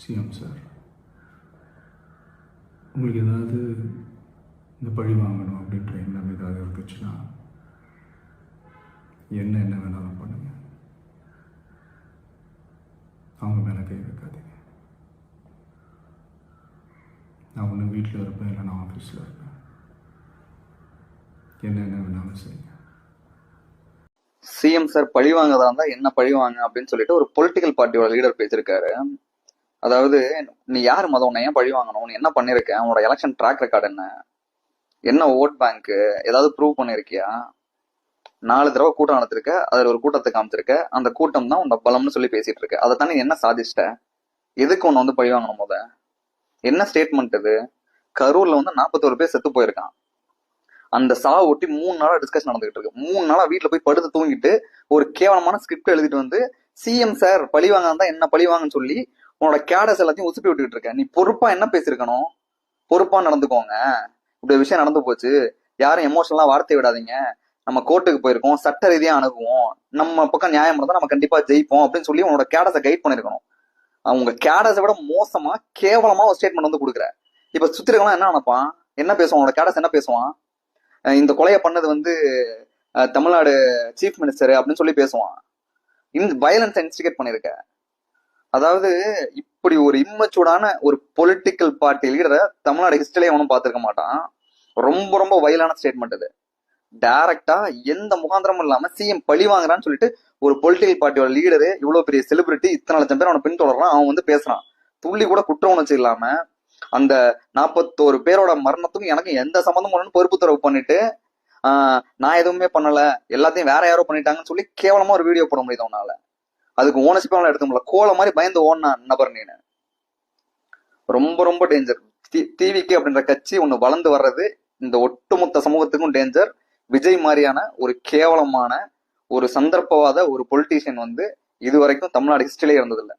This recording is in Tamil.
CM sir. உங்களுக்கு ஏதாவது இந்த பழி வாங்கணும் அப்படின்ற எண்ணம் ஏதாவது இருந்துச்சுன்னா என்ன என்ன வேணாலும் பண்ணுங்க. அவங்க மேலே கை வைக்காதீங்க. நான் ஒன்று வீட்டில் இருப்பேன் இல்லை நான் ஆஃபீஸில் இருப்பேன். என்ன என்ன வேணாலும் செய்யுங்க. சிஎம் சார் பழி வாங்கதா இருந்தா என்ன பழி வாங்க அப்படின்னு சொல்லிட்டு ஒரு பொலிட்டிக்கல் பார்ட்டியோட லீடர் பேசியிருக்காரு. அதாவது நீ யார் மதம்? உன்னை ஏன் பழி வாங்கணும்? நீ என்ன பண்ணிருக்க? உன்னோட எலெக்ஷன் ட்ராக் ரெக்கார்டு என்ன? என்ன ஓட் பேங்க்கு ஏதாவது ப்ரூவ் பண்ணிருக்கியா? நாலு தடவை கூட்டம் நடத்திருக்க அதில் ஒரு கூட்டத்தை காமிச்சிருக்க அந்த கூட்டம் தான் உன் பலம்னு சொல்லி பேசிட்டு இருக்க. அதை தானே என்ன சாதிச்சிட்ட? எதுக்கு உன்னை வந்து பழி வாங்கணும் போத என்ன ஸ்டேட்மெண்ட் இது? கரூர்ல வந்து நாற்பத்தோரு பேர் செத்து போயிருக்கான். அந்த சாவை ஒட்டி மூணு நாளா டிஸ்கஷன் நடந்துகிட்டு இருக்கு. மூணு நாளா வீட்டுல போய் படுத்து தூங்கிட்டு ஒரு கேவலமான ஸ்கிரிப்ட் எழுதிட்டு வந்து சிஎம் சார் பழி வாங்க தான் என்ன பழி வாங்கன்னு சொல்லி உன்னோட கேடஸ் எல்லாத்தையும் உசுப்பி விட்டுக்கிட்டு இருக்க. நீ பொறுப்பா என்ன பேசியிருக்கணும்? பொறுப்பா நடந்துக்கோங்க. இப்படி விஷயம் நடந்து போச்சு. யாரும் எமோஷனலா வார்த்தை விடாதீங்க. நம்ம கோர்ட்டுக்கு போயிருக்கோம். சட்ட ரீதியா அணுகுவோம். நம்ம பக்கம் நியாயம் இருந்தா நம்ம கண்டிப்பா ஜெயிப்போம் அப்படின்னு சொல்லி உன்னோட கேடஸை கைட் பண்ணிருக்கணும் அவங்க கேடஸை விட மோசமா கேவலமா ஒரு ஸ்டேட்மெண்ட் வந்து கொடுக்குற. இப்ப சுத்தி என்ன நினைப்பான்? என்ன பேசுவான்? உன்னோட கேடஸ் என்ன பேசுவான்? இந்த கொலையை பண்ணது வந்து தமிழ்நாடு சீஃப் மினிஸ்டர் அப்படின்னு சொல்லி பேசுவான். இந்த வயலன்ஸ் இன்ஸ்டிகேட் பண்ணிருக்க அதாவது இப்படி ஒரு இம்மச்சூடான ஒரு பொலிட்டிக்கல் பார்ட்டி லீடரை தமிழ்நாடு ஹிஸ்டரியிலே அவனும் பார்த்துருக்க மாட்டான். ரொம்ப ரொம்ப வயலான ஸ்டேட்மெண்ட் இது டைரக்டா எந்த முகாந்திரமும் இல்லாம சிஎம் பழி வாங்குறான்னு சொல்லிட்டு ஒரு பொலிட்டிக்கல் பார்ட்டியோட லீடரு இவ்வளவு பெரிய செலிபிரிட்டி இத்தனை லட்சம் பேர் அவனை பின்தொடர்றான். அவன் வந்து பேசுறான். துள்ளி கூட குற்ற உணர்ச்சி இல்லாம அந்த நாற்பத்தோரு பேரோட மரணத்துக்கும் எனக்கு எந்த சம்மந்தமும் பொறுப்பு தரவு பண்ணிட்டு ஆஹ், நான் எதுவுமே பண்ணல எல்லாத்தையும் வேற யாரோ பண்ணிட்டாங்கன்னு சொல்லி கேவலமா ஒரு வீடியோ போட முடியுது அவனால. அதுக்கு ஓனர்ஷிப்பாக எடுக்க முடியல. கோலை மாதிரி பயந்து ஓடின நபர் நீ ரொம்ப ரொம்ப டேஞ்சர் டிவிக்கு அப்படின்ற கட்சி ஒன்று வளர்ந்து வர்றது இந்த ஒட்டுமொத்த சமூகத்துக்கும் டேஞ்சர் விஜய் மாதிரியான ஒரு கேவலமான ஒரு சந்தர்ப்பவாத ஒரு பொலிட்டீஷியன் வந்து இது வரைக்கும் தமிழ்நாடு ஹிஸ்டரியிலே இருந்ததில்லை.